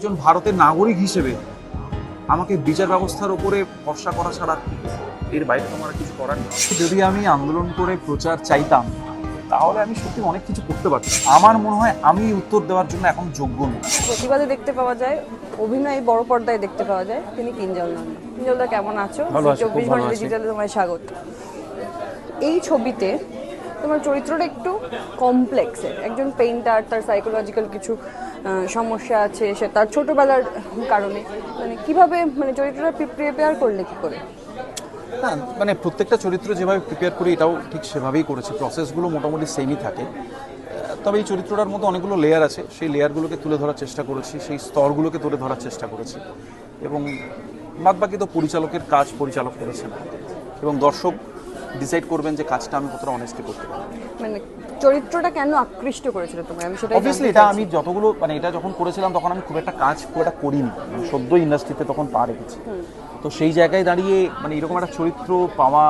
একজন ভারতের নাগরিক হিসেবে আমাকে বিচার ব্যবস্থার উপরে ভরসা করা ছাড়া? এর বাইরে তো আমার আর কিছু করার নেই। যদি আমি আন্দোলন করে প্রচার চাইতাম তাহলে আমি সত্যি অনেক কিছু করতে পারতাম। আমার মনে হয় আমি উত্তর দেওয়ার জন্য এখন যোগ্য নই। প্রতিবাদে দেখতে পাওয়া যায় অভিনয় বড় পর্দায় দেখতে পাওয়া যায়। তিনি কিঞ্জল নন্দন কিঞ্জলদা কেমন আছো? চব্বিশ ঘণ্টা। ডিজিটালে তোমায় স্বাগত। এই ছবিতে তোমার চরিত্রটা একটু কমপ্লেক্সের একজন পেইন্টার তার সাইকোলজিক্যাল কিছু সমস্যা আছে, সে তার ছোটবেলার কারণে। মানে কীভাবে মানে চরিত্রটা প্রিপেয়ার করলে কি করে? না মানে প্রত্যেকটা চরিত্র যেভাবে প্রিপেয়ার করি, এটাও ঠিক সেভাবেই করেছে। প্রসেসগুলো মোটামুটি সেমই থাকে। তবে এই চরিত্রটার মধ্যে অনেকগুলো লেয়ার আছে। সেই লেয়ারগুলোকে তুলে ধরার চেষ্টা করেছি, সেই স্তরগুলোকে তুলে ধরার চেষ্টা করেছি। এবং বাদবাকি তো পরিচালকের কাজ পরিচালক করেছেন। এবং দর্শক ডিসাইড করবেন যে কাজটা আমি কতটা অনেস্টলি করতে পারি মানে চরিত্রটা কেন আকৃষ্ট করেছিল তোমায়? আমি সেটা অবভিয়াসলি এটা আমি যতগুলো মানে এটা যখন করেছিলাম তখন আমি খুব একটা কাজ খুব একটা করিনি। মানে সদ্য ইন্ডাস্ট্রিতে তখন পা রেখেছি। তো সেই জায়গায় দাঁড়িয়ে মানে এরকম একটা চরিত্র পাওয়া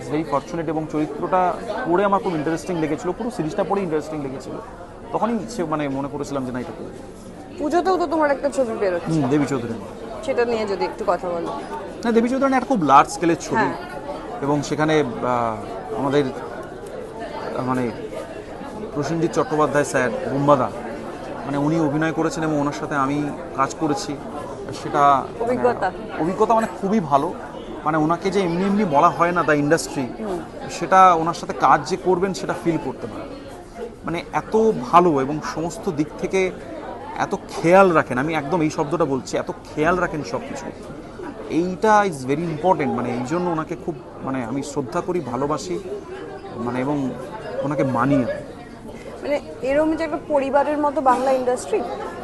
ইজ ভেরি ফর্চুনেট এবং চরিত্রটা পড়ে আমার খুব ইন্টারেস্টিং লেগেছিল। পুরো সিরিজটা পড়ে ইন্টারেস্টিং লেগেছিল। তখনই সে মানে মনে করেছিলাম যে না এটা করব। পুজোতেও তো তোমার একটা ছবি বেরোচ্ছে। দেবী চৌধুরী। সেটা নিয়ে যদি একটু কথা বলো। না দেবী চৌধুরী একটা খুব লার্জ স্কেলের ছবি। হ্যাঁ। এবং সেখানে আমাদের মানে প্রসেনজিৎ চট্টোপাধ্যায় স্যার বুম্বাদা মানে উনি অভিনয় করেছেন এবং ওনার সাথে আমি কাজ করেছি। সেটা মানে অভিজ্ঞতা। অভিজ্ঞতা মানে খুবই ভালো। মানে ওনাকে যে এমনি এমনি বলা হয় না দ্য ইন্ডাস্ট্রি সেটা ওনার সাথে কাজ যে করবেন সেটা ফিল করতে পারে মানে এত ভালো এবং সমস্ত দিক থেকে এত খেয়াল রাখেন আমি একদম এই শব্দটা বলছি এত খেয়াল রাখেন সব কিছু এইটা ইজ ভেরি ইম্পর্টেন্ট মানে এই জন্য ওনাকে খুব মানে আমি শ্রদ্ধা করি ভালোবাসি মানে এবং ওনাকে মানি। মানে এরকম যে একটা পরিবারের মতো বাংলা ইন্ডাস্ট্রি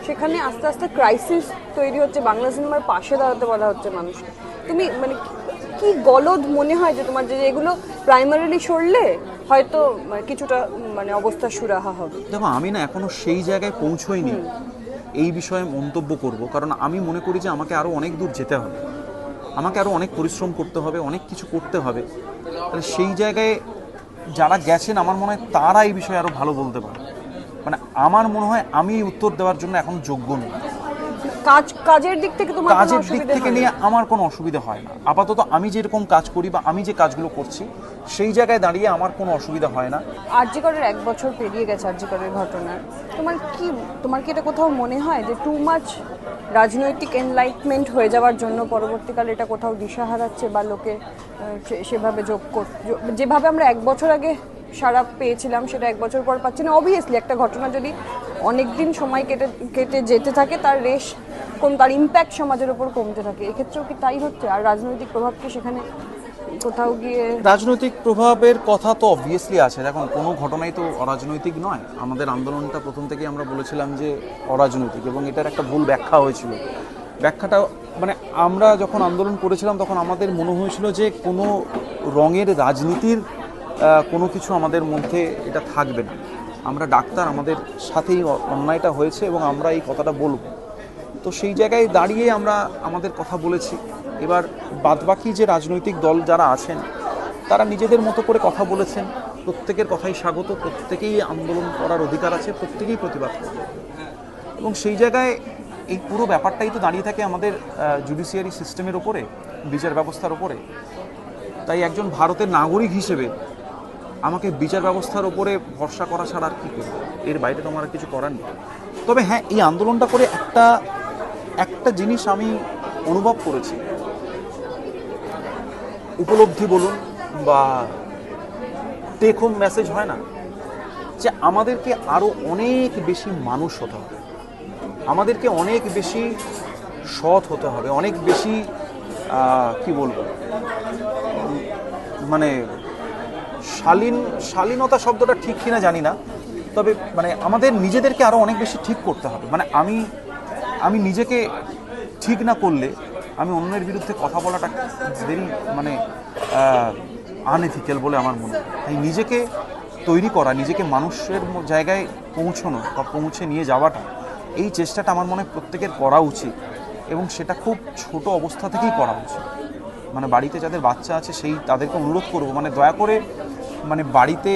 সেখানে আস্তে আস্তে ক্রাইসিস তৈরি হচ্ছে বাংলা সিনেমার পাশে দাঁড়াতে বলা হচ্ছে মানুষকে। তুমি মানে কি- কি গলদ মনে হয় যে তোমার যে এগুলো প্রাইমারিলি সরলে হয়তো মানে কিছুটা মানে অবস্থা সুরাহা হবে? দেখো আমি না এখনও সেই জায়গায় পৌঁছইনি। এই বিষয়ে মন্তব্য করব কারণ আমি মনে করি যে আমাকে আরও অনেক দূর যেতে হবে। আমাকে আরও অনেক পরিশ্রম করতে হবে অনেক কিছু করতে হবে। তাহলে সেই জায়গায় যারা গেছেন আমার মনে হয় তারা এই বিষয়ে আরও ভালো বলতে পারে। মানে আমার মনে হয় আমি উত্তর দেওয়ার জন্য এখন যোগ্য নই। কাজ কাজের দিক থেকে তোমার কাজের দিক থেকে নিয়ে আমার কোনো অসুবিধা হয় না। আপাতত আমি যেরকম কাজ করি বা আমি যে কাজগুলো করছি সেই জায়গায় দাঁড়িয়ে আমার কোনো অসুবিধা হয় না। আরজিকরের এক বছর পেরিয়ে গেছে আরজিকরের ঘটনার তোমার কি তোমার কি এটা কোথাও মনে হয় যে টু মাচ রাজনৈতিক এনলাইটমেন্ট হয়ে যাওয়ার জন্য পরবর্তীকালে এটা কোথাও দিশা হারাচ্ছে বা লোকে সেভাবে যোগ কর- যেভাবে আমরা এক বছর আগে সারা পেয়েছিলাম সেটা এক বছর পর পাচ্ছি না। অবভিয়াসলি একটা ঘটনা যদি অনেক দিন সময় কেটে কেটে যেতে থাকে, তার রেশ কম, তার ইম্প্যাক্ট সমাজের ওপর কমতে থাকে। এক্ষেত্রেও কি তাই হচ্ছে? আর রাজনৈতিক প্রভাবকে সেখানে কোথাও গিয়ে রাজনৈতিক প্রভাবের কথা তো অবভিয়াসলি আছে। দেখুন, কোনো ঘটনাই তো অরাজনৈতিক নয়। আমাদের আন্দোলনটা প্রথম থেকেই আমরা বলেছিলাম যে অরাজনৈতিক এবং এটার একটা ভুল ব্যাখ্যা হয়েছিল। ব্যাখ্যাটা মানে আমরা যখন আন্দোলন করেছিলাম, তখন আমাদের মনে হয়েছিল যে কোনো রঙের রাজনীতির কোনো কিছু আমাদের মধ্যে এটা থাকবে না। আমরা ডাক্তার, আমাদের সাথেই অন্যায়টা হয়েছে এবং আমরা এই কথাটা বলব। তো সেই জায়গায় দাঁড়িয়ে আমরা, আমাদের কথা বলেছি। এবার বাদবাকি যে রাজনৈতিক দল যারা আছেন, তারা নিজেদের মতো করে কথা বলেছেন। প্রত্যেকের কথাই স্বাগত, প্রত্যেকেই আন্দোলন করার অধিকার আছে, প্রত্যেকেই প্রতিবাদ করবে। এবং সেই জায়গায় এই পুরো ব্যাপারটাই তো দাঁড়িয়ে থাকে আমাদের জুডিশিয়ারি সিস্টেমের ওপরে, বিচার ব্যবস্থার ওপরে। তাই একজন ভারতের নাগরিক হিসেবে আমাকে বিচার ব্যবস্থার ওপরে ভরসা করা ছাড়া আর কী করব? এর বাইরে তো আমার কিছু করার নেই। তবে হ্যাঁ এই আন্দোলনটা করে একটা একটা জিনিস আমি অনুভব করেছি। উপলব্ধি বলুন বা টেক হোম মেসেজ হয় না, যে আমাদেরকে আরও অনেক বেশি মানুষ হতে হবে। আমাদেরকে অনেক বেশি সৎ হতে হবে, অনেক বেশি কি বলব? মানে শালীন, শালীনতা শব্দটা ঠিক কিনা জানি না, তবে মানে আমাদের নিজেদেরকে আরও অনেক বেশি ঠিক করতে হবে। মানে আমি আমি নিজেকে ঠিক না করলে আমি অন্যের বিরুদ্ধে কথা বলাটা ভেরি মানে আনএথিক্যাল বলে আমার মনে হয়। তাই নিজেকে তৈরি করা, নিজেকে মানুষের জায়গায় পৌঁছানো বা পৌঁছে নিয়ে যাওয়াটা, এই চেষ্টাটা আমার মনে হয় প্রত্যেকের করা উচিত এবং সেটা খুব ছোট অবস্থা থেকেই করা উচিত। মানে বাড়িতে যাদের বাচ্চা আছে সেই তাদেরকে অনুরোধ করব মানে দয়া করে মানে বাড়িতে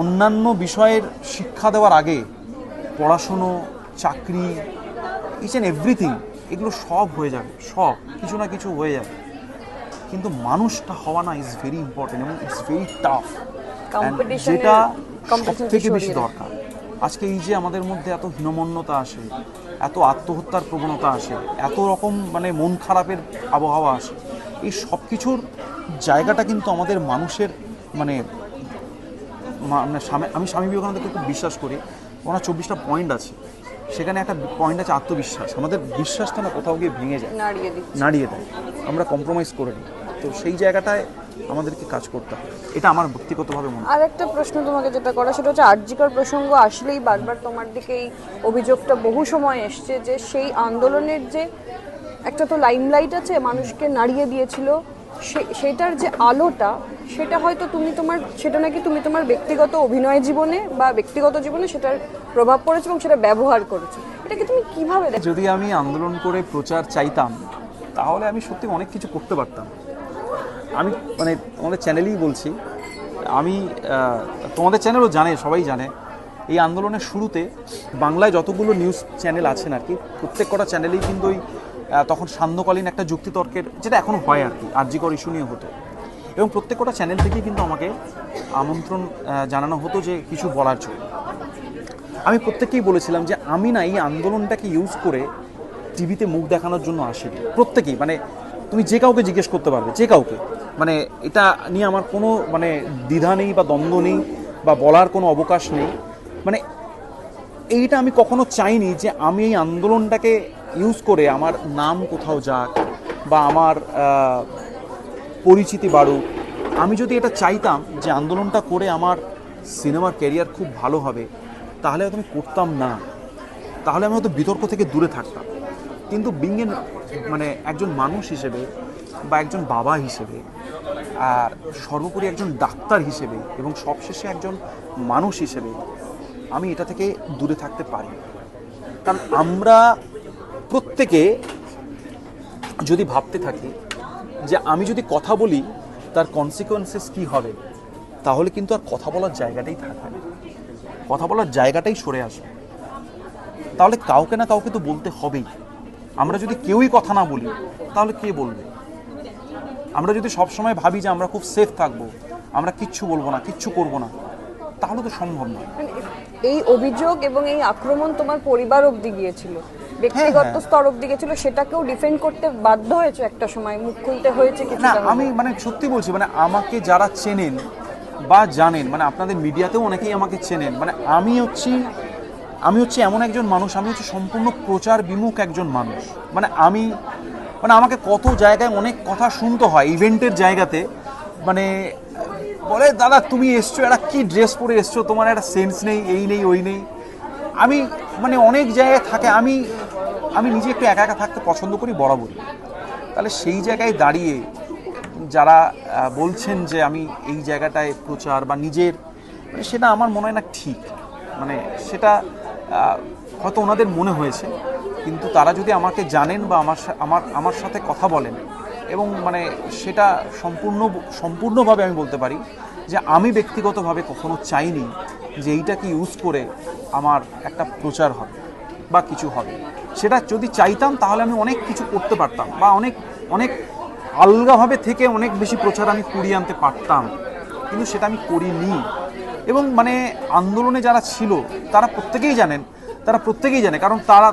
অন্যান্য বিষয়ের শিক্ষা দেওয়ার আগে পড়াশুনো, চাকরি ইচ অ্যান্ড এভরিথিং এগুলো সব হয়ে যাবে সব কিছু না কিছু হয়ে যাবে। কিন্তু মানুষটা হওয়া না ইজ ভেরি ইম্পর্টেন্ট এবং ইটস ভেরি টাফ যেটা সব থেকে বেশি দরকার। আজকে এই যে আমাদের মধ্যে এত হীনমন্যতা আসে এত আত্মহত্যার প্রবণতা আসে এত রকম মানে মন খারাপের আবহাওয়া আসে এই সব কিছুর জায়গাটা কিন্তু আমাদের মানুষের মানে মানে আমি স্বামী বিবেকানন্দকে খুব বিশ্বাস করি। ওনার চব্বিশটা পয়েন্ট আছে। সেখানে একটা পয়েন্ট আছে আত্মবিশ্বাস। আমাদের বিশ্বাসটা না কোথাও গিয়ে ভেঙে যায়। নাড়িয়ে দেয়। আমরা কম্প্রোমাইজ করে নিই। তো সেই জায়গাটায় আমাদেরকে কাজ করতে হবে। এটা আমার ব্যক্তিগতভাবে মনে হয়। আর একটা প্রশ্ন তোমাকে যেটা করা সেটা হচ্ছে আর্যিকর প্রসঙ্গ আসলেই বারবার তোমার দিকে এই অভিযোগটা বহু সময় এসছে যে সেই আন্দোলনের যে একটা তো লাইমলাইট আছে মানুষকে নাড়িয়ে দিয়েছিল সেটার যে আলোটা সেটা হয়তো তুমি তোমার, সেটা নাকি তুমি তোমার ব্যক্তিগত অভিনয় জীবনে বা ব্যক্তিগত জীবনে সেটার প্রভাব পড়েছে এবং সেটা ব্যবহার করেছ। এটাকে তুমি কীভাবে দেখো? যদি আমি আন্দোলন করে প্রচার চাইতাম, তাহলে আমি সত্যি অনেক কিছু করতে পারতাম। আমি মানে তোমাদের চ্যানেলেই বলছি, আমি তোমাদের চ্যানেলও জানে, সবাই জানে, এই আন্দোলনের শুরুতে বাংলায় যতগুলো নিউজ চ্যানেল আছেন আর কি, প্রত্যেক কটা চ্যানেলেই কিন্তু ওই তখন সান্ধ্যকালীন একটা যুক্তিতর্কের যেটা এখন হয় আর কি, আর্যিকর ইস্যু নিয়ে হতো। এবং প্রত্যেক কটা চ্যানেল থেকেই কিন্তু আমাকে আমন্ত্রণ জানানো হতো যে কিছু বলার জন্য। আমি প্রত্যেককেই বলেছিলাম যে আমি না এই আন্দোলনটাকে ইউজ করে টিভিতে মুখ দেখানোর জন্য আসিনি। প্রত্যেকেই মানে তুমি যে কাউকে জিজ্ঞেস করতে পারবে, যে কাউকে। মানে এটা নিয়ে আমার কোনো মানে দ্বিধা নেই বা দ্বন্দ্ব নেই বা বলার কোনো অবকাশ নেই। মানে এইটা আমি কখনো চাইনি যে আমি এই আন্দোলনটাকে ইউজ করে আমার নাম কোথাও যাক বা আমার পরিচিতি বাড়ুক। আমি যদি এটা চাইতাম যে আন্দোলনটা করে আমার সিনেমার ক্যারিয়ার খুব ভালো হবে, তাহলে হয়তো আমি করতাম না। তাহলে আমি হয়তো বিতর্ক থেকে দূরে থাকতাম। কিন্তু বিঙ্গেন মানে একজন মানুষ হিসেবে বা একজন বাবা হিসেবে, আর সর্বোপরি একজন ডাক্তার হিসেবে এবং সবশেষে একজন মানুষ হিসেবে আমি এটা থেকে দূরে থাকতে পারি। কারণ আমরা প্রত্যেকে যদি ভাবতে থাকি যে আমি যদি কথা বলি, তার কনসিকোয়েন্সেস কি হবে? তাহলে কিন্তু আর কথা বলার জায়গাটাই থাকবে কথা বলার জায়গাটাই সরে আসবে তাহলে কাউকে না কাউকে তো বলতে হবেই। আমরা যদি কেউই কথা না বলি, তাহলে কে বলবে? আমরা যদি সবসময় ভাবি যে আমরা খুব সেফ থাকব, আমরা কিচ্ছু বলব না, কিচ্ছু করব না, তাহলে তো সম্ভব নয়। এই অভিযোগ এবং এই আক্রমণ তোমার পরিবার অবধি গিয়েছিল। ব্যক্তিগত হ্যাঁ। স্তর অবধি গিয়েছিল সেটাকেও ডিফেন্ড করতে বাধ্য হয়েছে একটা সময়। মুখ খুলতে হয়েছে না আমি মানে সত্যি বলছি মানে আমাকে যারা চেনেন বা জানেন মানে আপনাদের মিডিয়াতেও অনেকেই আমাকে চেনেন মানে আমি হচ্ছি আমি হচ্ছে এমন একজন মানুষ আমি হচ্ছে সম্পূর্ণ প্রচার বিমুখ একজন মানুষ। মানে আমি মানে আমাকে কত জায়গায় অনেক কথা শুনতে হয় ইভেন্টের জায়গাতে মানে বলে দাদা তুমি এসছো একটা কি ড্রেস পরে এসছো? তোমার একটা সেন্স নেই এই নেই ওই নেই। আমি মানে অনেক জায়গায় থাকে আমি আমি নিজে একটু একা একা থাকতে পছন্দ করি, বরাবরই। তাহলে সেই জায়গায় দাঁড়িয়ে যারা বলছেন যে আমি এই জায়গাটায় প্রচার বা নিজের মানে সেটা আমার মনে হয় না ঠিক। মানে সেটা হয়তো ওনাদের মনে হয়েছে, কিন্তু তারা যদি আমাকে জানেন বা আমার আমার আমার সাথে কথা বলেন, এবং মানে সেটা সম্পূর্ণ, সম্পূর্ণভাবে আমি বলতে পারি যে আমি ব্যক্তিগতভাবে কখনো চাইনি যে এইটাকে ইউজ করে আমার একটা প্রচার হবে বা কিছু হবে। সেটা যদি চাইতাম, তাহলে আমি অনেক কিছু করতে পারতাম বা অনেক অনেক আলগাভাবে থেকে অনেক বেশি প্রচার আমি কুড়িয়ে আনতে পারতাম। কিন্তু সেটা আমি করিনি। এবং মানে আন্দোলনে যারা ছিল, তারা প্রত্যেকেই জানেন, তারা প্রত্যেকেই জানে। কারণ তারা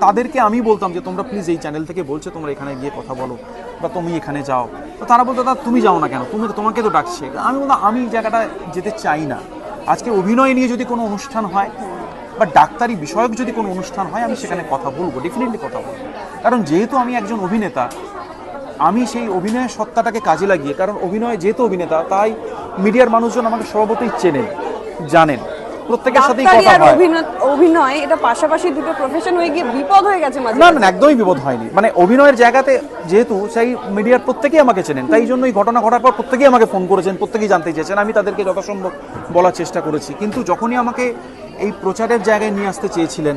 তাদেরকে আমি বলতাম যে, তোমরা প্লিজ এই চ্যানেল থেকে বলছো, তোমরা এখানে গিয়ে কথা বলো বা তুমি এখানে যাও। তো তারা বলতো, দাদা, তুমি যাও না কেন? তুমি তোমাকে তো ডাকছে। আমি বললাম আমি জায়গাটা যেতে চাই না। আজকে অভিনয় নিয়ে যদি কোনো অনুষ্ঠান হয় বা ডাক্তারি বিষয়ক যদি কোনো অনুষ্ঠান হয় আমি সেখানে কথা বলব ডেফিনেটলি কথা বলব। কারণ যেহেতু আমি একজন অভিনেতা আমি সেই অভিনয়ের সত্তাটাকে কাজে লাগিয়ে কারণ অভিনয় যেহেতু অভিনেতা তাই মিডিয়ার মানুষজন আমাকে স্বভাবতই চেনেন জানেন। প্রত্যেকের সাথেই কথা হয়। অভিনয় অভিনয় এটা পাশাপাশি দুটো প্রফেশন হয়ে গিয়ে বিপদ হয়ে গেছে মাঝে না না একদমই বিপদ হয়নি। মানে অভিনয়ের জায়গাতে যেহেতু সেই মিডিয়ার প্রত্যেকেই আমাকে চেনেন তাই জন্য এই ঘটনা ঘটার পর প্রত্যেকেই আমাকে ফোন করেছেন প্রত্যেকেই জানতে চেয়েছেন আমি তাদেরকে যথাসম্ভব বলার চেষ্টা করেছি। কিন্তু যখনই আমাকে এই প্রচারের জায়গায় নিয়ে আসতে চেয়েছিলেন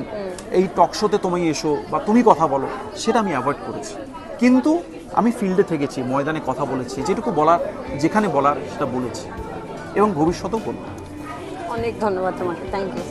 এই টক শোতে তুমি এসো বা তুমি কথা বলো সেটা আমি অ্যাভয়েড করেছি। কিন্তু আমি ফিল্ডে থেকেছি ময়দানে কথা বলেছি যেটুকু বলার যেখানে বলার সেটা বলেছি। এবং ভবিষ্যতেও বলব। অনেক ধন্যবাদ তোমাকে থ্যাংক ইউ